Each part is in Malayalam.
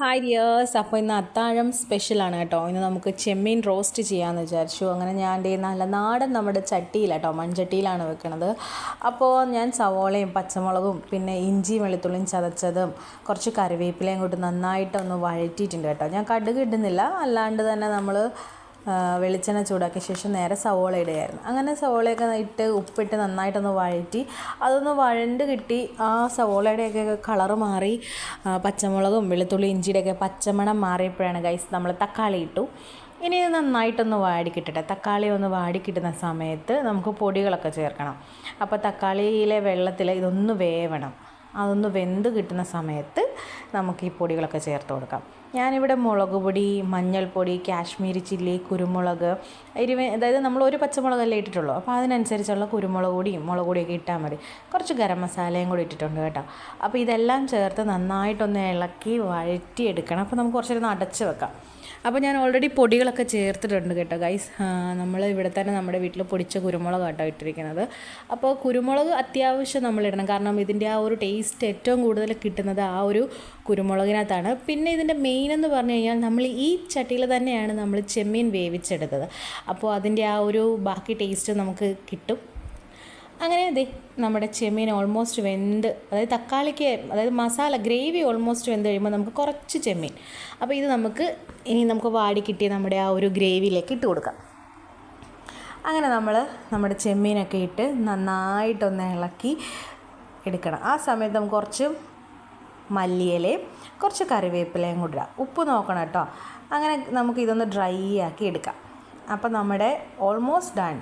ഹായ് ഡിയേഴ്സ് അപ്പോൾ ഇന്ന് അത്താഴം സ്പെഷ്യലാണ് കേട്ടോ. ഇന്ന് നമുക്ക് ചെമ്മീൻ റോസ്റ്റ് ചെയ്യാമെന്ന് വിചാരിച്ചു. അങ്ങനെ ഞാൻ നല്ല നാടൻ നമ്മുടെ ചട്ടിയിൽ കേട്ടോ. മൺചട്ടിയിലാണ് വെക്കുന്നത് അപ്പോൾ ഞാൻ സവോളയും പച്ചമുളകും പിന്നെ ഇഞ്ചിയും വെളുത്തുള്ളിയും ചതച്ചതും കുറച്ച് കറിവേപ്പിലയും കൂട്ടി നന്നായിട്ടൊന്ന് വഴറ്റിയിട്ടുണ്ട് കേട്ടോ. ഞാൻ കടുക് ഇടുന്നില്ല. അല്ലാണ്ട് തന്നെ നമ്മൾ വെളിച്ചെണ്ണ ചൂടാക്കിയ ശേഷം നേരെ സവോള ഇടുകയായിരുന്നു. അങ്ങനെ സവോളയൊക്കെ ഇട്ട് ഉപ്പിട്ട് നന്നായിട്ടൊന്ന് വഴറ്റി അതൊന്ന് വഴണ്ട് കിട്ടി. ആ സവോളയുടെയൊക്കെ കളറ് മാറി. പച്ചമുളകും വെളുത്തുള്ളി ഇഞ്ചിയുടെയൊക്കെ പച്ചമണം മാറിയപ്പോഴാണ് ഗൈസ് നമ്മൾ തക്കാളി ഇട്ടു. ഇനി നന്നായിട്ടൊന്ന് വാടിക്കിട്ടട്ടെ തക്കാളി ഒന്ന് വാടിക്കിട്ടുന്ന സമയത്ത് നമുക്ക് പൊടികളൊക്കെ ചേർക്കണം. അപ്പോൾ തക്കാളിയിലെ വെള്ളത്തിൽ ഇതൊന്ന് വേവണം. അതൊന്ന് വെന്ത് കിട്ടുന്ന സമയത്ത് നമുക്ക് ഈ പൊടികളൊക്കെ ചേർത്ത് കൊടുക്കാം. ഞാനിവിടെ മുളക് പൊടി മഞ്ഞൾപ്പൊടി കാശ്മീരി ചില്ലി കുരുമുളക് എരിവ് അതായത് നമ്മൾ ഒരു പച്ചമുളകല്ലേ ഇട്ടിട്ടുള്ളൂ. അപ്പോൾ അതിനനുസരിച്ചുള്ള കുരുമുളക് പൊടിയും മുളക് പൊടിയൊക്കെ ഇട്ടാൽ മതി. കുറച്ച് ഗരം മസാലയും കൂടി ഇട്ടിട്ടുണ്ട് കേട്ടോ. അപ്പോൾ ഇതെല്ലാം ചേർത്ത് നന്നായിട്ടൊന്ന് ഇളക്കി വഴറ്റിയെടുക്കണം. അപ്പോൾ നമുക്ക് കുറച്ചേരം അടച്ച് വെക്കാം. അപ്പോൾ ഞാൻ ഓൾറെഡി പൊടികളൊക്കെ ചേർത്തിട്ടുണ്ട് കേട്ടോ ഗൈസ് നമ്മൾ ഇവിടെ തന്നെ നമ്മുടെ വീട്ടിൽ പൊടിച്ച കുരുമുളക് കേട്ടോ ഇട്ടിരിക്കുന്നത്. അപ്പോൾ കുരുമുളക് അത്യാവശ്യം നമ്മൾ ഇടണം. കാരണം ഇതിന്റെ ആ ഒരു ടേസ്റ്റ് ഏറ്റവും കൂടുതൽ കിട്ടുന്നത് ആ ഒരു കുരുമുളകിനകത്താണ്. പിന്നെ ഇതിന്റെ മെയിൻ എന്ന് പറഞ്ഞു കഴിഞ്ഞാൽ നമ്മൾ ഈ ചട്ടിയിൽ തന്നെയാണ് നമ്മൾ ചെമ്മീൻ വേവിച്ചെടുത്തത്. അപ്പോൾ അതിന്റെ ആ ഒരു ബാക്കി ടേസ്റ്റ് നമുക്ക് കിട്ടും. അങ്ങനെ അതെ നമ്മുടെ ചെമ്മീൻ ഓൾമോസ്റ്റ് വെന്ത് അതായത് തക്കാളിക്ക് അതായത് മസാല ഗ്രേവി ഓൾമോസ്റ്റ് വെന്ത് കഴിയുമ്പോൾ നമുക്ക് കുറച്ച് ചെമ്മീൻ. അപ്പോൾ ഇത് നമുക്ക് ഇനി നമുക്ക് വാടി കിട്ടിയ നമ്മുടെ ആ ഒരു ഗ്രേവിയിലേക്ക് ഇട്ട് കൊടുക്കാം. അങ്ങനെ നമ്മൾ നമ്മുടെ ചെമ്മീനൊക്കെ ഇട്ട് നന്നായിട്ടൊന്ന് ഇളക്കി എടുക്കണം. ആ സമയത്ത് നമുക്ക് കുറച്ച് മല്ലിയിലയും കുറച്ച് കറിവേപ്പിലയും കൂടി ഇടാം. ഉപ്പ് നോക്കണം കേട്ടോ. അങ്ങനെ നമുക്ക് ഇതൊന്ന് ഡ്രൈ ആക്കി എടുക്കാം. അപ്പം നമ്മുടെ ഓൾമോസ്റ്റ് ഡൺ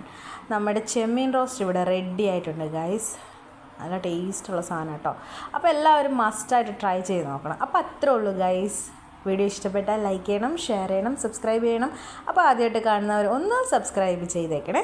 നമ്മുടെ ചെമ്മീൻ റോസ്റ്റ് ഇവിടെ റെഡി ആയിട്ടുണ്ട് ഗൈസ് നല്ല ടേസ്റ്റുള്ള സാധനം കേട്ടോ. അപ്പോൾ എല്ലാവരും മസ്റ്റായിട്ട് ട്രൈ ചെയ്ത് നോക്കണം. അപ്പോൾ അത്രേ ഉള്ളൂ ഗൈസ് വീഡിയോ ഇഷ്ടപ്പെട്ടാൽ ലൈക്ക് ചെയ്യണം ഷെയർ ചെയ്യണം സബ്സ്ക്രൈബ് ചെയ്യണം. അപ്പോൾ ആദ്യമായിട്ട് കാണുന്നവർ ഒന്ന് സബ്സ്ക്രൈബ് ചെയ്തേക്കണേ.